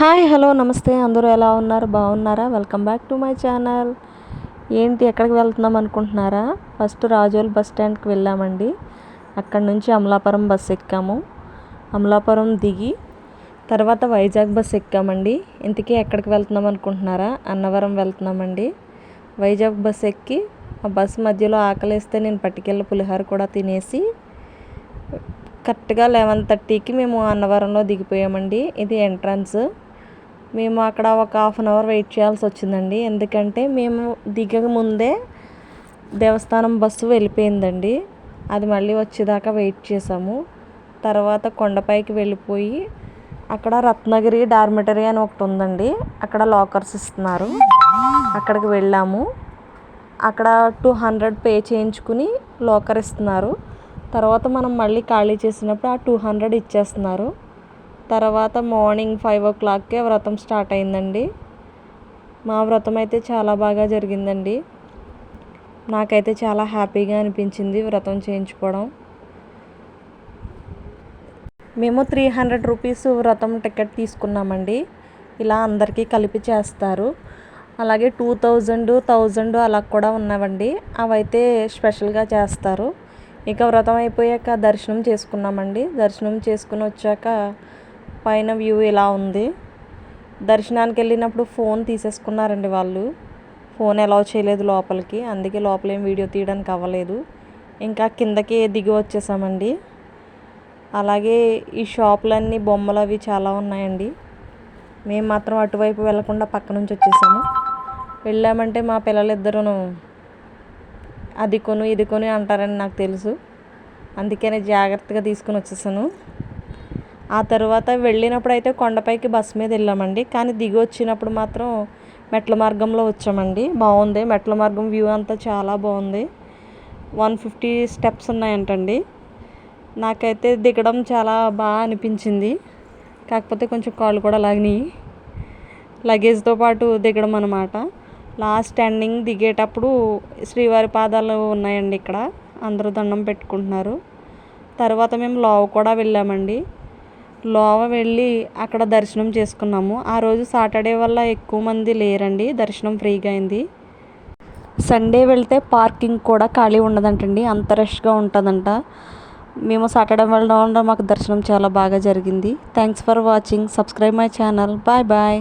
Hi hello నమస్తే. అందరూ ఎలా ఉన్నారు? బాగున్నారా? Welcome back to my channel. ఏంటి ఎక్కడికి వెళ్తున్నాం అనుకుంటున్నారా? ఫస్ట్ రాజోల్ బస్ స్టాండ్కి వెళ్ళామండి. అక్కడ నుంచి అమలాపురం బస్ ఎక్కాము. అమలాపురం దిగి తర్వాత వైజాగ్ బస్ ఎక్కామండి. ఇంతకీ ఎక్కడికి వెళ్తున్నాం అనుకుంటున్నారా? అన్నవరం వెళ్తున్నామండి. వైజాగ్ బస్ ఎక్కి ఆ బస్ మధ్యలో ఆకలిస్తే నేను పట్టుకెళ్ళి పులిహోర కూడా తినేసి కరెక్ట్గా లెవెన్ థర్టీకి మేము అన్నవరంలో దిగిపోయామండి. ఇది ఎంట్రన్స్. మేము అక్కడ ఒక హాఫ్ అన్ అవర్ వెయిట్ చేయాల్సి వచ్చిందండి. ఎందుకంటే మేము దిగక ముందే దేవస్థానం బస్సు వెళ్ళిపోయిందండి. అది మళ్ళీ వచ్చేదాకా వెయిట్ చేసాము. తర్వాత కొండపైకి వెళ్ళిపోయి అక్కడ రత్నగిరి డార్మిటరీ అని ఒకటి ఉందండి. అక్కడ లాకర్స్ ఇస్తున్నారు. అక్కడికి వెళ్ళాము. అక్కడ టూ హండ్రెడ్ పే చేయించుకుని లాకర్ ఇస్తున్నారు. తర్వాత మనం మళ్ళీ ఖాళీ చేసినప్పుడు ఆ టూ హండ్రెడ్ ఇచ్చేస్తున్నారు. తర్వాత మార్నింగ్ ఫైవ్ ఓ క్లాక్కే వ్రతం స్టార్ట్ అయిందండి. మా వ్రతం అయితే చాలా బాగా జరిగిందండి. నాకైతే చాలా హ్యాపీగా అనిపించింది వ్రతం చేయించుకోవడం. మేము త్రీ హండ్రెడ్ రూపీస్ వ్రతం టికెట్ తీసుకున్నామండి. ఇలా అందరికీ కలిపి చేస్తారు. అలాగే టూ థౌజండ్ థౌజండ్ అలా కూడా ఉన్నావండి. అవైతే స్పెషల్గా చేస్తారు. ఇక వ్రతం అయిపోయాక దర్శనం చేసుకున్నామండి. దర్శనం చేసుకుని వచ్చాక పైన వ్యూ ఇలా ఉంది. దర్శనానికి వెళ్ళినప్పుడు ఫోన్ తీసేసుకున్నారండి వాళ్ళు. ఫోన్ అలౌ చేయలేదు లోపలికి. అందుకే లోపల ఏం వీడియో తీయడానికి అవ్వలేదు. ఇంకా కిందకి దిగి వచ్చేసామండి. అలాగే ఈ షాపులన్నీ బొమ్మలు అవి చాలా ఉన్నాయండి. మేము మాత్రం అటువైపు వెళ్ళకుండా పక్క నుంచి వచ్చేసాము. వెళ్ళామంటే మా పిల్లలిద్దరూ అది కొను ఇది కొను అంటారని నాకు తెలుసు. అందుకనే జాగ్రత్తగా తీసుకుని వచ్చేసాను. ఆ తర్వాత వెళ్ళినప్పుడు అయితే కొండపైకి బస్సు మీద వెళ్ళామండి. కానీ దిగి వచ్చినప్పుడు మాత్రం మెట్ల మార్గంలో వచ్చామండి. బాగుంది. మెట్ల మార్గం వ్యూ అంతా చాలా బాగుంది. వన్ ఫిఫ్టీ స్టెప్స్ ఉన్నాయంటండి. నాకైతే దిగడం చాలా బాగా అనిపించింది. కాకపోతే కొంచెం కాళ్ళు కూడా లాగినాయి. లగేజ్తో పాటు దిగడం అనమాట లాస్ట్ ఎండింగ్ దిగేటప్పుడు శ్రీవారి పాదాలు ఉన్నాయండి ఇక్కడ. అందరూ దండం పెట్టుకుంటున్నారు. తర్వాత మేము లావు కూడా వెళ్ళామండి. లోవ వెళ్ళి అక్కడ దర్శనం చేసుకున్నాము. ఆ రోజు సాటర్డే వల్ల ఎక్కువ మంది లేరండి. దర్శనం ఫ్రీగా అయింది. సండే వెళ్తే పార్కింగ్ కూడా ఖాళీ ఉండదంటండి. అంత రష్గా ఉంటుందంట. మేము సాటర్డే వెళ్ళడం వల్ల మాకు దర్శనం చాలా బాగా జరిగింది. Thanks for watching subscribe my channel bye bye